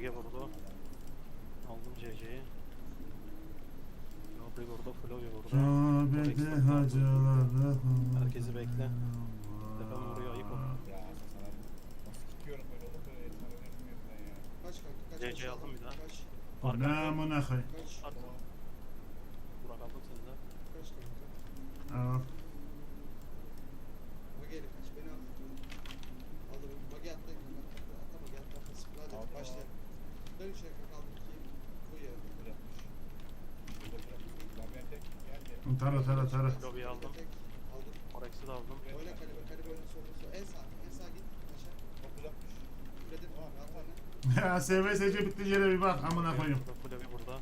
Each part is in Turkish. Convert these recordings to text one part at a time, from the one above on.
Mage vurdu. Aldım CC'yi. Abi vurdu, Flowy vurdu. Kabe'de hacıları Herkesi bekle. Tepem vuruyor, ayıp ol. Ya sana nasıl tutuyorum böyle oğlum böyle etmen oynamıyorum ben ya. Kaç kanka kaç. CC kaç, aldım bir daha. Kaç. Ne amına koy. Kaç. Burak aldım seni de. Kaç kanka. Al. Mage'yle kaç. Beni al. Alırım. Mage atla. Atla atla Mage atla. atla. Sıfır hadi. Aldım, Başla. aldım. Dön içine kanka aldım ki. Bu ya. Bırakmış. Burada bırakmış. Ben ben tek geldi. Tara tara tara. Lobiyi aldım. Orex'i de aldım. Kalebe. Kalebe oyna solda sol. En sağ. En sağ git. Aşağı. Çok uzakmış. Üredim. Tamam, Rahat. Ya SVSC bitti yere bir bak amına koyayım. Burada, Flowy burada.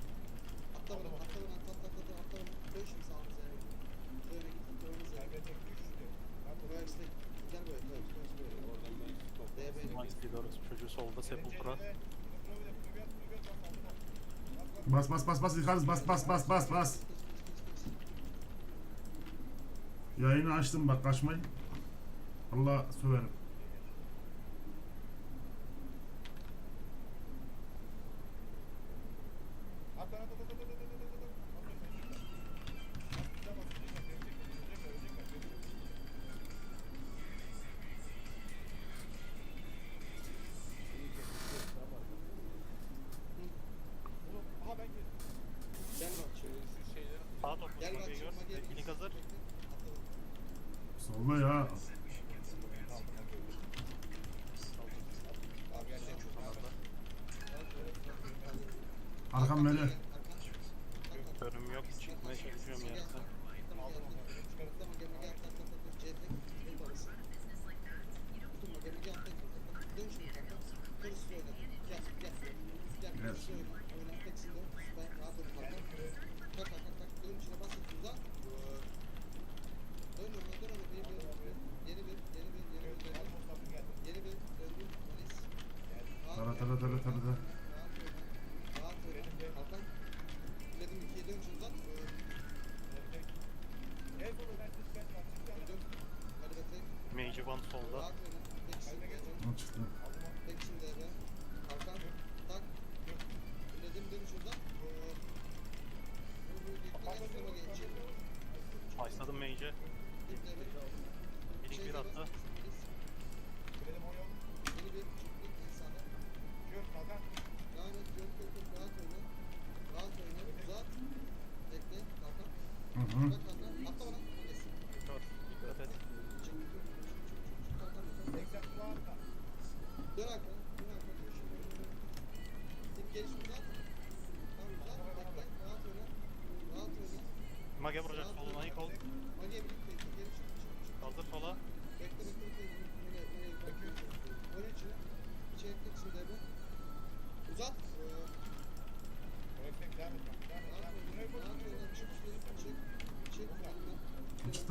Atla bana. Atla bana. Atla atla atla. Atla bana. Dön şimdi sağımıza. Böyle git. Ben tek düştü. Ben Bu buraya Erste gider böyle. Böyle. Böyle. Böyle. Oradan ben stop. DB. Max Lidorus çocuğu solda Sepulcra. Bas bas bas bas yıkarız bas bas bas bas bas. Yayını açtım bak kaçmayın. Allah söverim. Körüm yok. Çıkmaya çalışıyorum yerden. Tara tara tara tara tara. Eve. O çıktı. Tek şimdi eve. Kalkan. Tak. Dedim dön şuradan. Bu büyüklükten en sona geçecek. Başladım Mage'e. De bir. Attı.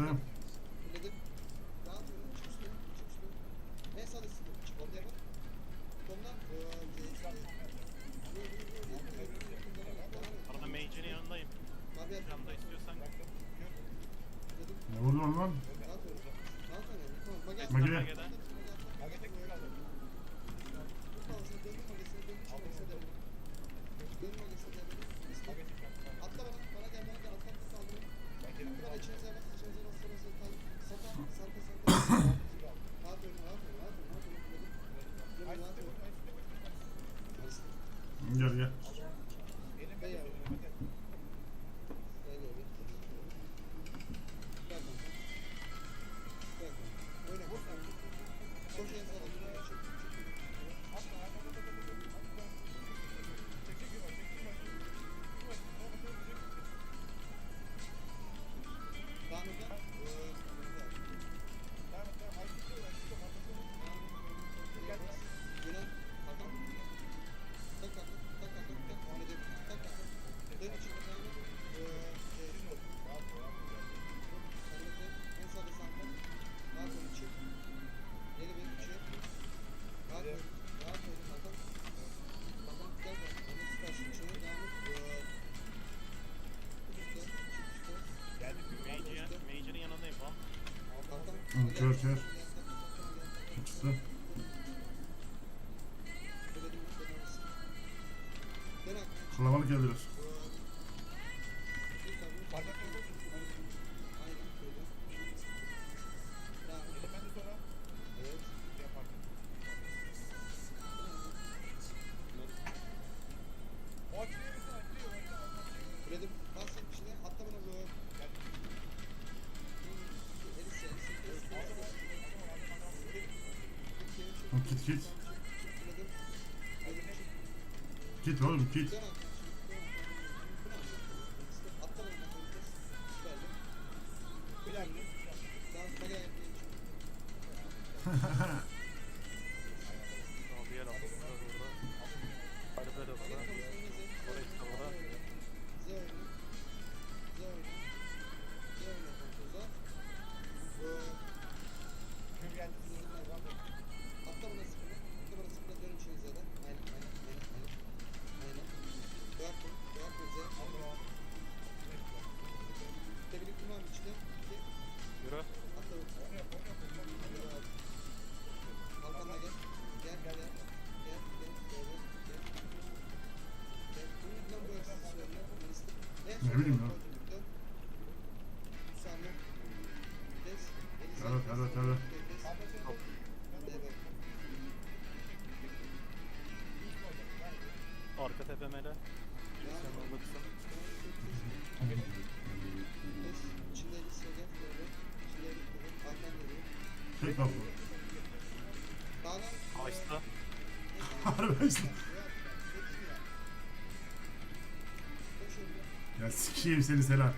Et. Arada Mage'in yanındayım. Mavi at. Yanında istiyorsan. Fulledim. Ne vurdun lan? Oyna. Kaçar. Kaçtı. Kalabalık geldiler. Git git. Git oğlum git. Tabii. Arka tepemele. Sen olursa. Tek kapı. Aysta. Harbi Aysta. Ya sikiyim seni Selam.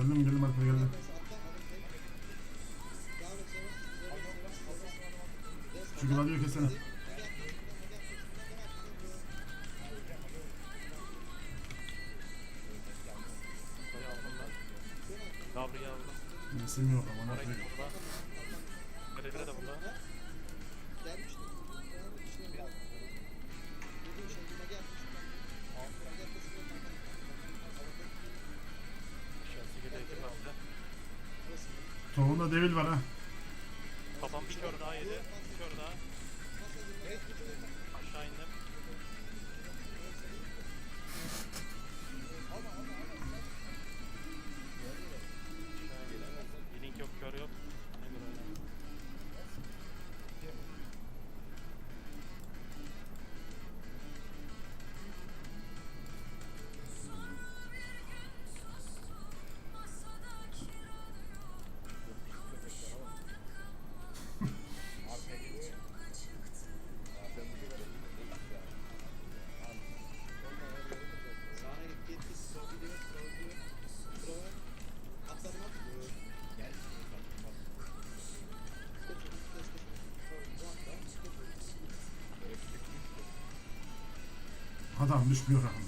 Geldim geldim Alper geldim. Çünkü radyo kesene. Kabri yavrum. Nesim yok ama ne devil var ha. Kafam bir kör daha yedi. Adam düşmüyor rakam.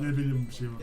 ne bileyim bir şey var.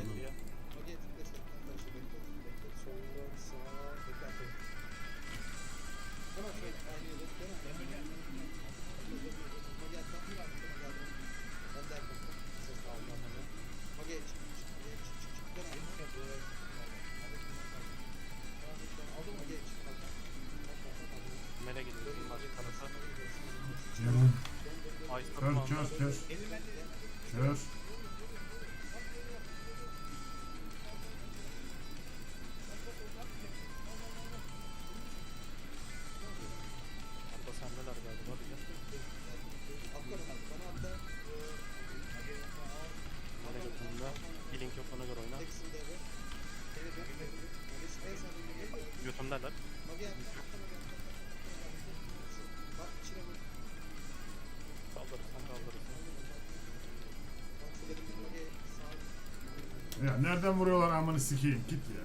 Ya nereden vuruyorlar amını sikeyim. Git ya.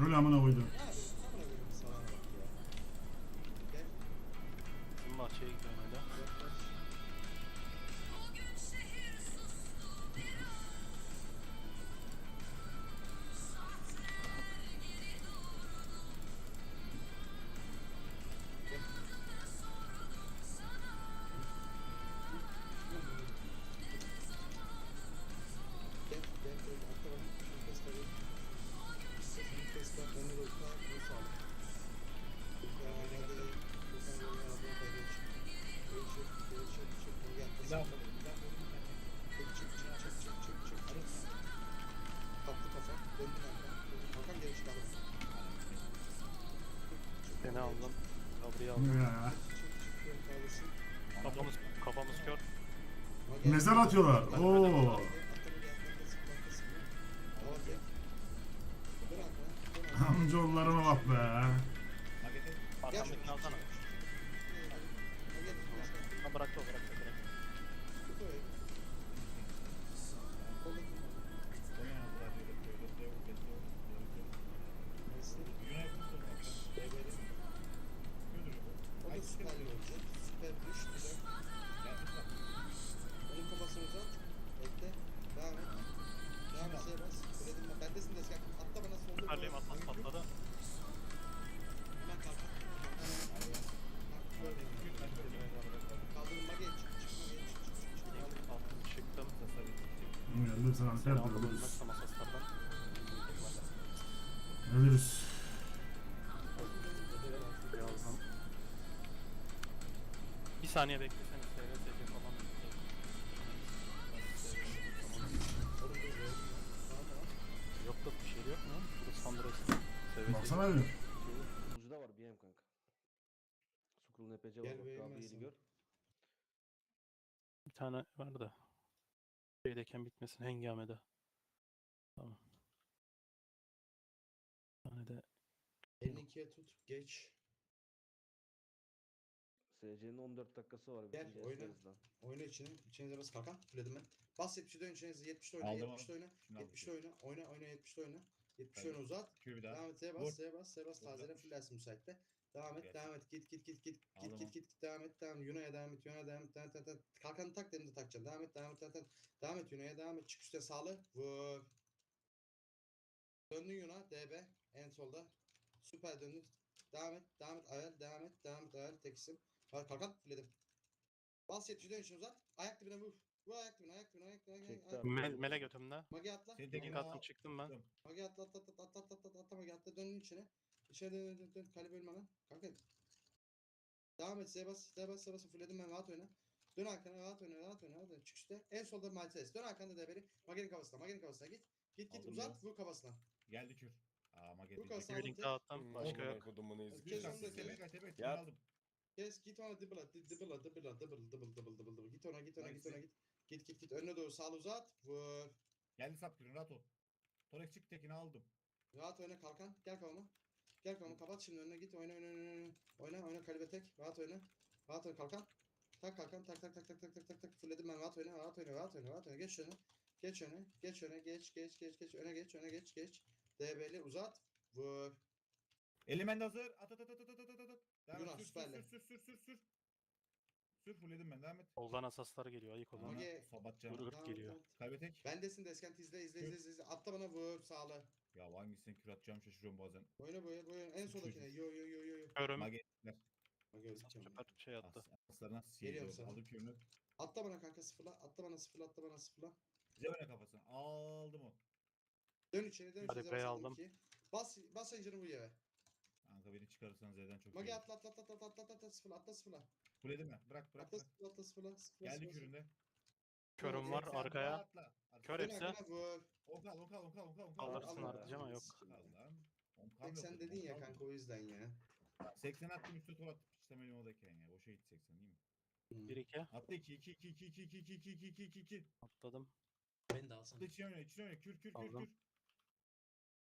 Rol amına koydum. ne aldım? Kabriyi aldım. Ya. Kafamız, kafamız kör. Mezar atıyorlar. Oo. Zaten ölürüz. Ölürüz. Bir saniye bekle. Bitmesin hengamede. Tamam. Bir tane de 52'ye tut geç. SC'nin 14 dakikası var. Gel, bitince oyna. Oyna içine. İçinize bas kalkan. Fulledim ben. Bas 70'de oyna içinize 70'de oyna. Aldım 70'de oyna. Şunu aldım. 70'de oyna. Oyna oyna 70'de oyna. 70'de Hadi. oyna uzat. Q bir daha. Devam et Z'ye Vur. bas Z'ye bas Z'ye bas. Tazele fullersin müsaitte. Devam et devam et. Git git git git git. Git git git devam et devam. Yuna'ya devam et. Yuna'ya devam et. Devam et. Devam et. Kalkanı tak dedim de takacaksın. Devam et devam et devam et. Devam et Yuna'ya devam et. Çık üstte sağlı. Vur. Döndün Yuna. DB. En solda. Süper döndün. Devam et. Devam et. Ayel. Devam et. Devam et. Ayel. Tek isim. Bak kalkan. Fulledim. Bas 70'de dön için uzat. Ayak dibine vur. Vur ayak dibine. Ayak dibine. Ayak dibine. Ayak dibine. Mel, mele götümde. Magi atla. Seni tekini attım çıktım ben. Magi atla atla atla atla atla atla atla Magi atla dönün içine. İçine dön dön kale bölme lan. Kanka. Devam et Zebas Zebas Zebas'ı fulledim ben rahat oyna. Dön arkana rahat oyna rahat oyna rahat oyna. Çık üstte. En solda Maltes. Dön arkanda debeli. Magi'nin kafasına Magi'nin kafasına git. Git git Aldım uzat vur kafasına. Geldi kür. Aa magete. Bu kadar Bir link daha attım. Başka yok. Kes onu da Tebek kes. at, tebek. Ya. aldım. Kes git ona dıbıla dı- dıbıla dıbıla dıbıl dıbıl dıbıl dıbıl dıbıl. Git ona git ona git ona git. Git git git önüne doğru sağ uzat. Vur. Geldi sap kürün rahat ol. Torek çık tekini aldım. Rahat oyna kalkan. Gel kavama. Gel kavama kapat şimdi önüne git. Oyna oyna oyna oyna. Oyna oyna kalbe tek. Rahat oyna. Rahat oyna kalkan. Tak kalkan tak tak tak tak tak tak tak tak. Fulledim ben rahat oyna rahat oyna rahat oyna rahat oyna. Geç öne. Geç öne. Geç öne. Geç geç geç geç. Öne geç öne geç geç. DB'li uzat. Vur. Element hazır. At at at at at at at at. Devam et. Yunan, Sür, sür, süperle. sür sür sür sür. Sür fulledim ben devam et. Soldan asaslar geliyor. Ayık olun. Bana Mage- Sabat canım. Geliyor. et. Kaybetek. Bendesin Deskent izle izle izle izle. Atla bana vur sağla. Ya hangisini kür atacağım şaşırıyorum bazen. Oyna boya boya. En soldakine. Yo yo yo yo yo. Körüm. Mage. Bak gördük ya. Süper şey attı. Aslarına Geliyorum sihirli. sana. Aldım kürünü. Atla bana kanka sıfırla. Atla bana sıfırla. Atla bana sıfırla. Bize öne kafasını. Aldım o. Dön içeri dön Hadi içeri. B'yi Bas aldım. Bas bas zincirini bu yere. Kanka beni çıkarırsan Z'den çok Magi iyi. atla atla atla atla atla atla atla sıfırla atla sıfırla. Fulledim mi? Bırak bırak Atla bırak. sıfırla atla sıfırla sıfırla. Geldi sıfırla, küründe. Körüm var arkaya. Atla. Kör Dön hepsi. arkana vur. Onkal onkal onkal onkal onkal. Alırsın al, artık al. ama yok. Allah'ım. Onkal Tek yok sen dedim, dedin ya onkal kanka o yüzden ya. yok. 80 attım üstü tur attım. İstemedim oradayken ya. Boşa gitti 80 değil mi? 1-2. Atla 2 2 2 2 2 2 2 2 2 2 2 2. Atladım. Beni de alsana. Atla içine oyna içine oyna. Kür kür kür Aldım. kür.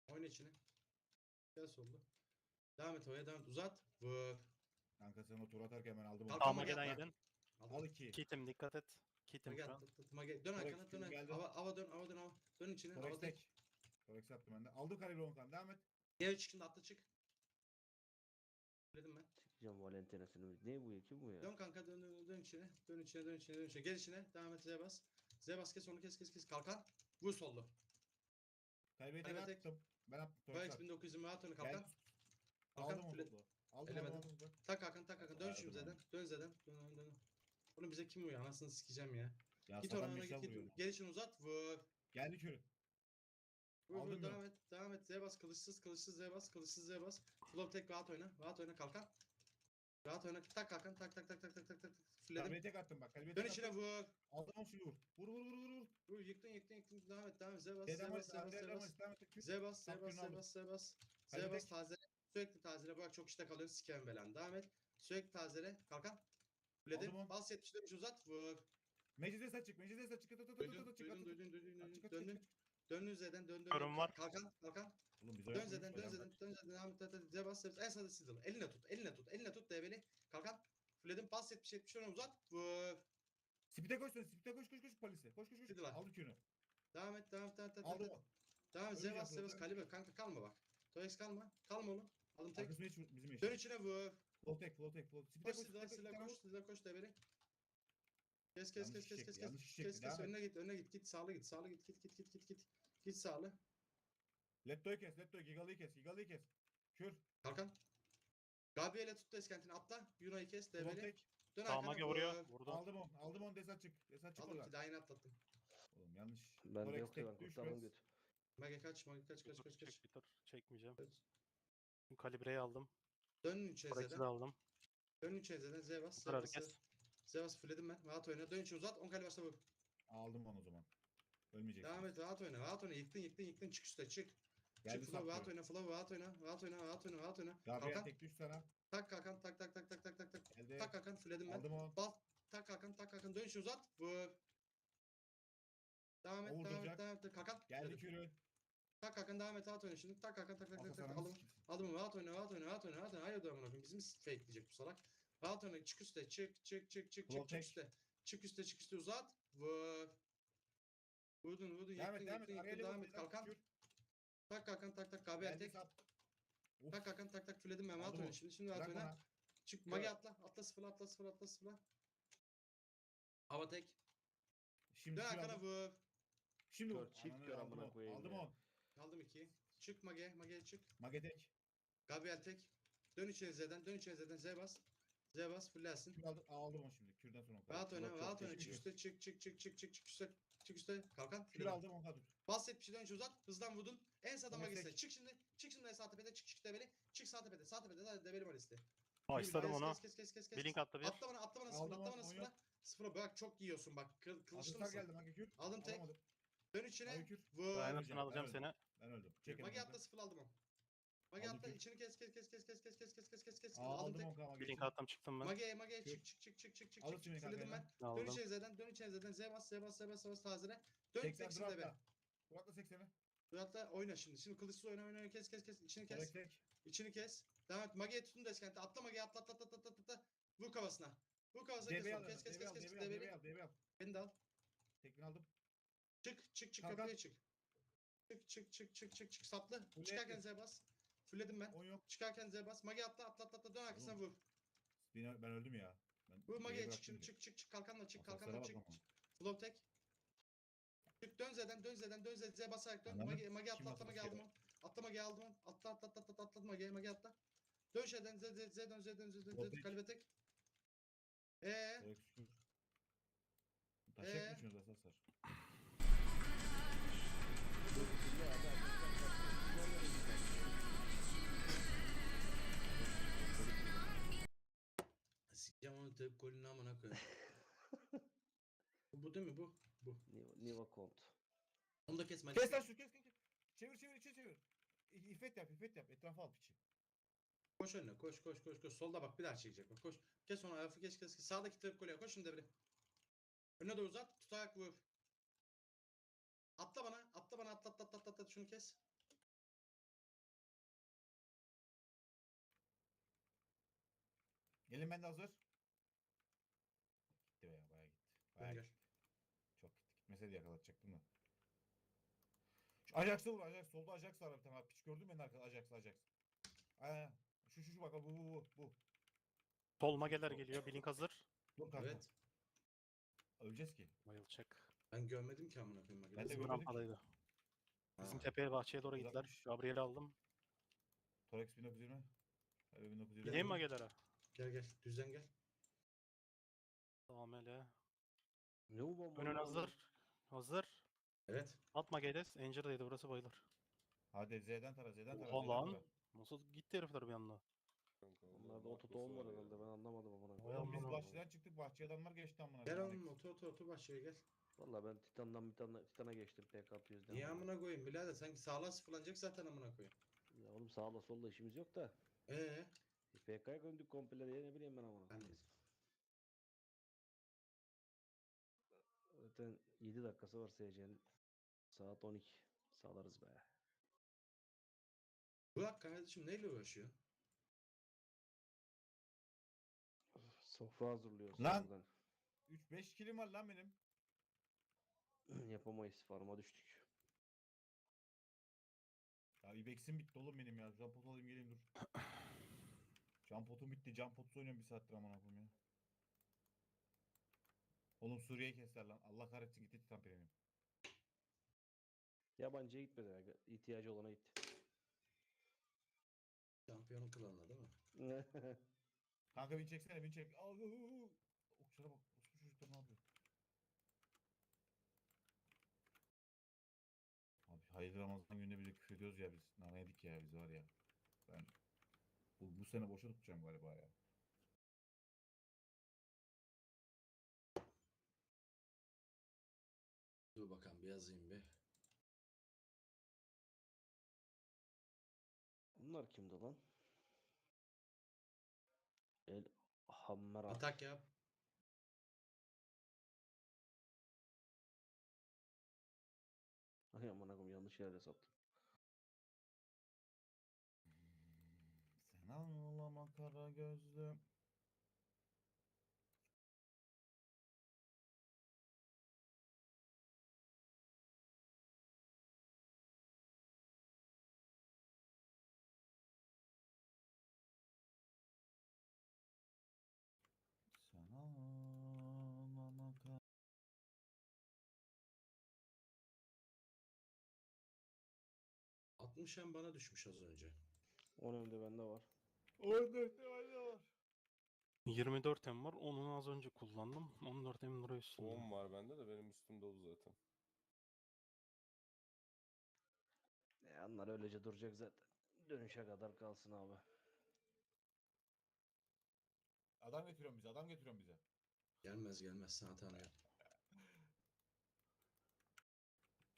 Oyna içine. Gel solda. Devam et oraya devam et. Uzat. Vur. Kanka sen o tur atarken ben aldım onu. Tamam Magi gelen yedin. Al. Al 2. Kitim dikkat et. Kitim şu an. at, at, Magi. Dön arkana dön. geldi? Hava, hava dön hava dön hava. Dön içine. Hava Forex tek. tek. Forex yaptım ben de. Aldım kaleyle Onkal. Devam et. Gel çık şimdi atla çık. Dedim ben. Sikeceğim Valentina'sını. Ne bu ya? Kim bu ya? Dön kanka dön dön dön içine. Dön içine dön içine dön içine. Gel içine. Devam et Z bas. Z bas kes onu kes kes kes. Kalkan. Vur sollu. Kaybe tek tek. attım. Ben attım. Forex Forex 1920 rahat oyna Gel. kalkan. Kalkan Aldım onu. Aldım aldım Elemedim. aldım. aldım. Tak kalkan tak kalkan. Dön şimdi. Z'den. Dön Z'den. Dön dön dön. Bunu bize kim uyuyor? Anasını sikeceğim ya. Ya Git orana git git. Uzat. Vur. Geldi kürü. Vur vur devam et. Devam et. Z bas kılıçsız kılıçsız Z bas kılıçsız Z bas. Flow tek rahat oyna. Rahat oyna kalkan. Rahat oyna. Tak kalkan. Tak tak tak tak tak tak tak. Fulledim. Kaleyi tek attım bak. Kaleyi Dön içine vur. Aldım şimdi vur. Vur vur vur vur vur. Yıktın yıktın yıktın. Devam et devam et. Z bas Z bas. Z bas Z bas. Z bas Z bas Z bas Z bas. Z bas tazele. Sürekli tazele. Bırak çok işte kalıyorsun. Siken belen. Devam et. Sürekli tazele. Kalkan. Fulledim. Aldım onu. Bas 70 demiş uzat. Vur. Meclise saç çık. Meclise saç çık. Tut, tut, tut, Duydun, tut, çık, duydun, duydun, duydun, Çık, duydun. çık, Döndün. Döndün Z'den, döndün. Körüm var. Kalkan, kalkan. Dön Z'den, dön. Z'den, dön Z'den. Devam et, devam et. Z bas, Z bas. En sağda Sizzle. Eline tut, eline tut, eline tut DB'li. Kalkan. Fulledim. Bas 70 70 öne uzat. Vur. Spite koş sen. Spite koş koş koş polise. Koş koş koş. Hadi lan. Aldı kürünü. Devam et, devam et, devam et. devam Aldım et. o. Devam et. Z Öleceğim bas, Z bas. zaten. Kalibre. Kanka kalma bak. Torex kalma. Kalma oğlum. Aldım tek. Arkasına hiç bizim. Dön içine vur. Flow tek flow tek flow. Spite Koş koş. Sizzle'a, spite koş, tane koş. Kes kes kes kes kes kes. Kes kes önüne git önüne git git sağlı git sağlı git git git git git git. Git sağlı. Letto'yu kes. Letto'yu. Gigal'ıyı kes. Gigal'ıyı kes. Kür. Kalkan. Gabriel'e tuttu eskentini atla. Yuna'yı kes tek. Dön Tamam arkana vuruyor. vur. Vurdu. Aldım onu. Aldım onu. Desat çık. Desat çık Aldım ki oradan. daha yeni atlattım. Oğlum yanlış. Bende Forex yok tek, ya ben düş kurtardım. Mage kaç, Mage kaç, kaç, kaç, kaç. Çekmeyeceğim. kaç. Kalibreyi aldım. Dön 3 Forek'i de Z'den. aldım. Dön 3 Z'den. Z bas. Z Dur bas. herkes. Z bas fulledim ben. Rahat oyna. Dön 3 uzat. 10 kale başla vur. Aldım onu o zaman. Ölmeyeceksin. Devam et. Rahat oyna. Rahat oyna. Yıktın yıktın yıktın. Çık üstte çık. Geldi çık flow. Rahat oyna. Flow. Rahat oyna. Rahat oyna. Rahat oyna. Rahat oyna. Gabriel tek düş sana. Tak kalkan. Tak tak tak tak tak tak tak. Geldi. Tak kalkan. Fulledim ben. Aldım onu. Bas. Tak kalkan. Tak kalkan. Dön 3 uzat. Vur. Devam et. Devam et. Devam et. Kalkan. Geldi Fulledim. Tak kalkan. Devam et. Rahat oyna şimdi. Tak kalkan. Tak tak tak tak. Aldım. Aldım rahat oyna rahat oyna rahat oyna rahat oyna. Hayır amına koyayım. Bizi mi fakeleyecek bu salak? Rahat oyna çık üstte çık çık çık çık çık çık üstte. Çık üstte çık üstte uzat. Vur. Vurdun vurdun yıktın yıktın yıktın devam et kalkan. Tak kalkan tak tak Geldi tek. Tak kalkan tak tak fledim ben rahat oyna şimdi şimdi rahat oyna. Çık magi atla atla sıfırla atla sıfırla atla sıfırla. Hava tek. Şimdi Dön aldım. vur. Şimdi çift kör amına koyayım Aldım onu. Aldım iki. Çık mage mage çık. Mage tek. Gabriel tek. Dön içeri Z'den dön içeri Z'den Z bas. Z bas fullersin. Kür aldım. Aldım onu şimdi. Kürden sonra. Rahat oyna, rahat oyna. Çık üstte, çık, çık, çık, çık, çık, çık üstte. Çık üstte. Kalkan. Kür aldım onu kadar. Bas 70'den önce uzat. Hızdan vurdun. En magiste. tek. Çık şimdi. Çık şimdi sağ tepede. Çık çık debeli. Çık sağ tepede. Sağ tepede. Hadi debeli malisti. Başladım onu. Kes kes kes kes kes. Bir link attı bir. Atla bana atla bana sıfır. Atla bana onu sıfıra. Bırak çok yiyorsun bak. Kıl, kılıçlı mısın? geldi Mage kür. Aldım tek. Alamadım. Dön içine. Vur. Öleceğim, alacağım seni. Ben öldüm. Çekin. Onu. atla sıfır aldım onu. Magi Aldım atla kür. içini kes kes kes kes kes kes kes kes kes kes kes. Aa, Aldım aldım tek. onu Mage. Bir link attım çıktım ben. Mage Mage Kür. çık çık çık çık çık çık çık. şimdi kanka Fulledim ben. Dön Aldım. içeri Z'den. Dön içeri Z'den. Z bas Z bas Z bas Z bas tazele. Dön 80 teksin debe. Burak'la. Burak'la 80'i. Hatta oyna şimdi. Şimdi kılıçsız oyna oyna oyna. kes kes kes. İçini kes. Tek tek. İçini kes. Devam et. Mage'ye tutun deskente. Atla Mage'ye atla atla atla atla atla, atla. Vur kafasına. Vur kafasına kes onu. al. Kes kes DB kes al. kes. DB Debeli. al. DB al. Beni de al. Tekini aldım. Çık çık çık Kalk, kapıya çık. Çık çık çık çık çık çık saplı. Fulle Çıkarken. Z bas. Fulledim ben. On yok. Çıkarken Z bas. Mage atla atla atla atla. Dön arkasına vur. Ben, ben öldüm ya. Ben Vur D'ye Mage'ye çık şimdi çık çık çık. Kalkanla çık kalkanla çık. Flow tek. Çık dön Z'den dön Z'den dön Z Z basarak dön. Anladın? Mage, Mage Kim atla atla Mage atlasın aldım onu. Atla Mage aldım onu. Atla atla atla atla atla Mage Mage atla. Dön şeyden Z Z Z dön Z dön Z dön Z tek. kalbe tek. Eee. Ee? Taşak mı şunu Asasar? Sikeceğim onu tep golünü amına koyayım. bu, bu değil mi bu? Bu. Niva, Niva Kont. Onu da kesme. Kes lan şu kes kes. kes. Çevir çevir içe çevir. İ- İffet yap iffet yap. Etrafa al piçi. Koş önüne koş koş koş koş. Solda bak bir daha çekecek bak koş. Kes onu ayafı kes kes kes. Sağdaki trap golüye koş şimdi devre. Önüne doğru uzat. Tutarak vur. Atla bana. Atla bana atla atla atla atla, atla. şunu kes. Gelin ben de hazır. Gitti be ya bayağı gitti. Bayağı Gel. gitti. Çok gitti. Gitmeseydi yakalatacaktım da. Şu Ajax'a vur Ajax. Solda Ajax var bir tane. Piç gördün mü beni arkada Ajax Ajax. Aa, şu şu şu bak bu bu bu bu. Sol mageler geliyor. Blink hazır. Dur kanka. Evet. Öleceğiz ki. Bayılacak. Ben görmedim ki amına koyayım. Ben de Bizim görmedim rampadaydı. Bizim tepeye bahçeye doğru gittiler. Bırakmış. Gabriel'i aldım. Torex 1920. Hayır 1920. Gideyim magelere. Gel gel. Düzden gel. Tamam hele. Ne bu bomba? Önün hazır. Hazır. Evet. At magedes. Angel'daydı burası bayılır. Hadi Z'den tara Z'den tara. Oha Z'den lan. tara. Nasıl gitti herifler bir anda. Onlarda ototon var herhalde ben anlamadım amına koyayım. Oğlum biz amına bahçeden çıktık bahçeye adamlar geçti amına. Gel koyayım. oğlum otur otur otur bahçeye gel. Valla ben Titan'dan bir tane Titan'a geçtim PK yüzden. Niye amına koyayım birader sanki sağlığa sıfırlanacak zaten amına koyayım. Ya oğlum sağla solda işimiz yok da. Ee, PK'ya döndük komple diye ne bileyim ben amına koyayım. Zaten 7 dakikası var SC'nin. Saat 12. Sağlarız be. Burak kardeşim neyle uğraşıyor? Sofra hazırlıyoruz. Lan! buradan. 3-5 kilim var lan benim. Yapamayız. Farma düştük. Ya ibeksim bitti oğlum benim ya. Jump pot alayım geleyim dur. Jump potum bitti. Jump potsuz oynuyorum bir saattir amına koyayım ya. Oğlum Suriye'yi kestiler lan. Allah kahretsin gitti Titan Premium. Yabancıya gitmedi. aga. İhtiyacı olana gitti. Şampiyonun klanına değil mi? Kanka bin çeksene bin çek. Al, uu, uu. Okçulara bak. Çocuklar ne yapıyor? Abi hayırlı Ramazan gününe bile küfür ediyoruz ya biz. Nane yedik ya biz var ya. Ben bu, bu sene boşa tutacağım galiba ya. Dur bakalım bir yazayım bir. Bunlar kimdi lan? El Hammera. Atak yap. Yanlış yere sattım. Sen ağlama kara gözlüm. 60 hem bana düşmüş az önce. 10 önde bende var. Orada ihtimali var. 24 em var. Onu az önce kullandım. 14 em duruyor üstünde. 10 var bende de benim üstüm dolu zaten. E onlar öylece duracak zaten. Dönüşe kadar kalsın abi. Adam getiriyorum bize, adam getiriyorum bize. Gelmez gelmez sana tanıyor.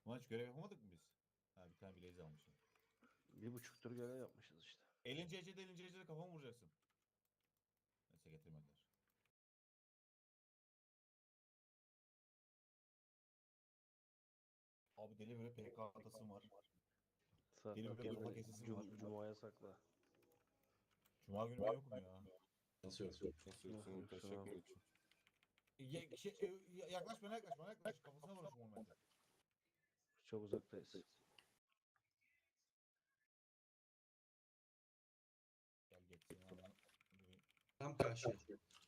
Hiç görev yapamadık mı biz? Ha bir tane bileğiz almışım. Bir buçuk tur görev yapmışız işte. Elince ecede elince ecede kafamı vuracaksın. Neyse getirmediler. Abi deli böyle PK atasım var. Sa- Yeni bir cum- var. Cuma'ya sakla. Cuma günü ben yokum ya. Nasıl yok? Nasıl? Yok, Taşak tamam. mı için? Ya, şey, e, ya- yaklaş bana yaklaş bana yaklaş. Kafasına vuruşum onu ben. Çok uzaktayız. Gel geçsin ya. Tam karşıya.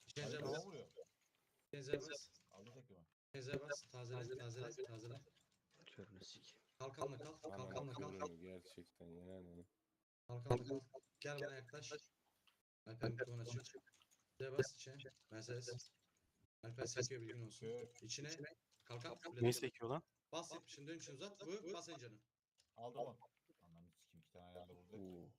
İçinize Hadi bas. vuruyor. İçinize bas. Aldı teklimi. İçinize bas. Tazele, tazele, tazele. Körünü sik. Kalkanla kal. Kalkanla kal. gerçekten yani. Kalkanla kal. Gel bana yaklaş. Alper mikrofon açık. İçine bas içine. Mercedes. Alper sekiyor bilgin olsun. İçine. Kalkan. Ne sekiyor lan? Bas yap. Şimdi dön için uzat. Vur. Bas encanı. Aldı onu. Anlamı sikim iki tane ayağında vurdu.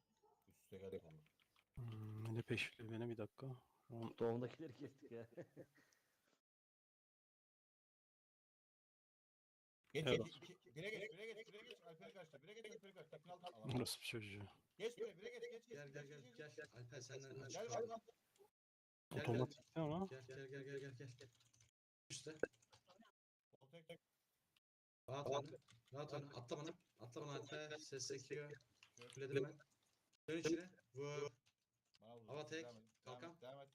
Üste geldi kolu. Hmm, ne peşliyor beni bir dakika. Oğlum, Doğumdakileri kestik ya. Geç Evet. geç. iki- Bire geç bire geç bire geç. Alper'e kaçtı. Bire geç Alper'e kaçtı. Tekini aldı. Alan. Nasıl bir çocuğu? Geç bire bire geç geç. geç, Gel gel gel gel. Alper senden aç. Gel bak lan. Gel, gel. Otomatik değil ama. Gel gel gel gel gel gel. Üste. Tek tek. Rahat oyna. Rahat oyna. Atla bana. Atla bana Alper. Ses sekiyor. Kuledim ben. Dön içine. Vur. Bana vurdu. Hava tek, Devam et, devam kalkan. et, Devam et.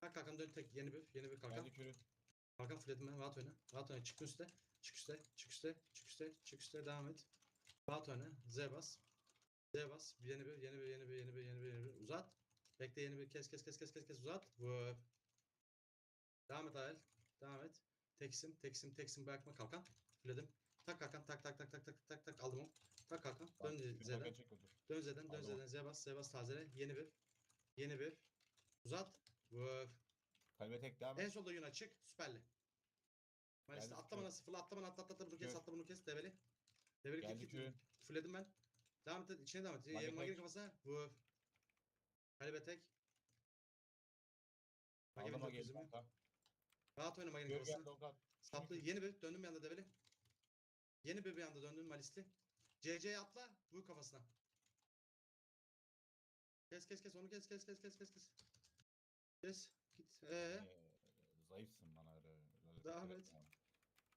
Kalk kalkan dön tek. Yeni bir. Yeni bir kalkan. Geldi. Kalkan ben. Rahat oyna. Rahat oyna. Çık üste. Çık üste. Çık üste. Çık üste. Çık üste. Devam et. Rahat oyna. Z bas. Z bas. Yeni bir. Yeni bir. Yeni bir. Yeni bir. Yeni bir. Yeni bir. Uzat. Bekle yeni bir. Kes kes kes kes kes kes. Uzat. Vur. Devam et Ayel. Devam et. Teksim. Teksim. Teksim. Bırakma kalkan. Fledim. Tak kalkan. Tak tak tak tak tak tak tak. Aldım onu. Tak kalkan. Dön Z'den. Dön Z'den, dön Aldım Z'den, Z bas, Z bas tazele. Yeni bir. Yeni bir. Uzat. Vur. Kalbe tek devam En solda yün açık. Süperli. Maalesef Geldi atla kür. bana sıfırla, atla atla atla atla bunu kes, atla bunu kes. Develi. Develi Geldi kit. Fulledim ben. Devam et, içine devam et. Mage Magin tek. kafasına. Vur. Kalbe tek. Aldım kanka. Rahat oyna Mage'nin Gör gel kafasına. Saplı. Yeni bir. Döndüm bir anda Develi. Yeni bir bir anda döndüm Malisli. CC'ye atla. Vur kafasına. Kes kes kes onu kes kes kes kes kes kes. Kes. Git. Ee, Ee, Zayıfsın bana öyle. öyle Devam dikkat et. etme.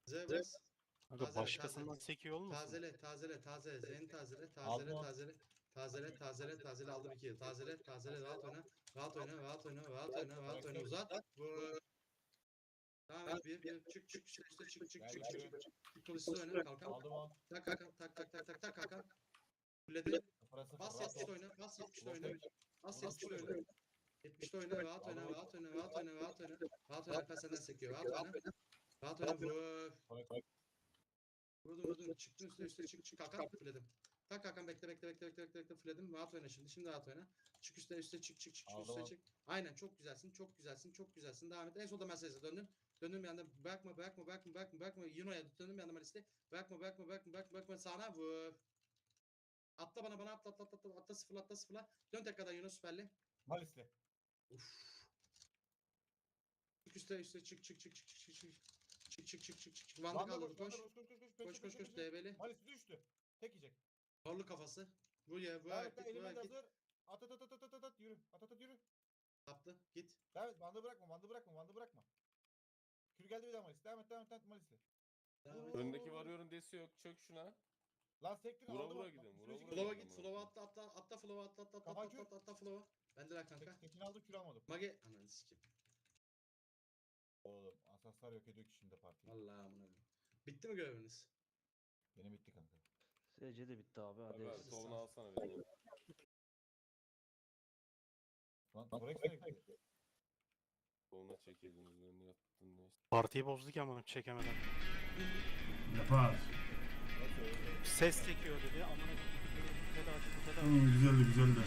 Zebras. Aga Tazele, başkasından tazele. sekiyor olmasın? Tazele, tazele, tazele. Zeyn tazele, Aldım tazele, o. tazele. Tazele, tazele, tazele aldım iki. Tazele, tazele, rahat oyna. Rahat oyna, rahat oyna, rahat oyna, rahat oyna. Uzat. Vur. Devam et. Bir, bir. Çık, çık, çık, çık, çık, çık, çık. çık. Polisi oyna, kalkan. Aldım onu. Tak, kalkan, tak, tak, tak, tak, tak, kalkan. Kulede. Sıfır. Bas rahat 70 ol. oyna, bas 70 Boş oyna. Bas Ondan 70 sonra oyna. 70 oyna, rahat oyna, rahat oyna, rahat oyna, rahat oyna. Rahat oyna, Alper senden sekiyor. Rahat oyna. Rahat oyna, vur. Vurdum vurdum çıktın üstüne üstüne çık çık kalkan fledim. Tak kalkan bekle bekle bekle bekle bekle bekle fledim rahat oyna şimdi şimdi rahat oyna. Çık üstüne üstüne çık çık çık üstüne çık. Aynen çok güzelsin çok güzelsin çok güzelsin devam et. En solda Mercedes'e döndün. Döndüm bir anda bırakma bırakma bırakma bırakma bırakma Yuno'ya döndüm bir anda Malis'te. Bırakma bırakma bırakma bırakma bırakma vur. Atla bana bana atla atla atla atla atla sıfırla atla sıfırla. Dön tekrardan Yuno süperli. Malisli. Uf. Çık üstüne üstüne çık çık çık çık çık çık çık. Çık çık çık çık çık çık. Vanda kaldırdı koş, koş. Koş, koş, koş, Koş koş koş DB'li. Malisi düştü. Tek yiyecek. Torlu kafası. Vur ya vur Evet, elime vur de git. hazır. At at at at at at at yürü. At at at yürü. Saptı git. Devam et. Bandı bırakma. Bandı bırakma. Bandı bırakma. Kür geldi bir daha Malis. Devam et. Devam et. Devam et Malisli. Devam et. Önündeki varıyorum desi yok. Çök şuna. Lan sektir Vura aldım. vura onu. gidelim, Bak, vura vura Flow'a gidelim. git. Flow'a atla atla atla flow'a atla atla atla Kafa atla kür. atla atla flow'a. Bende ver kanka. Tek- Tekini aldık kür almadık. Mage ananı sikeyim. Oğlum asaslar yok ediyor ki şimdi partiyi. Vallahi amına. koyayım. Bitti mi göreviniz? Benim bitti kanka. SC de bitti abi hadi. Abi tovunu sağ- alsana benim. Lan Forex ne gitti? Tovuna çekildiniz. Önüne yattın neyse. Partiyi bozduk ya amına çekemeden. Yapar. Ses sekiyor dedi. Amına koyayım. Kadar bu kadar. Güzeldi güzeldi.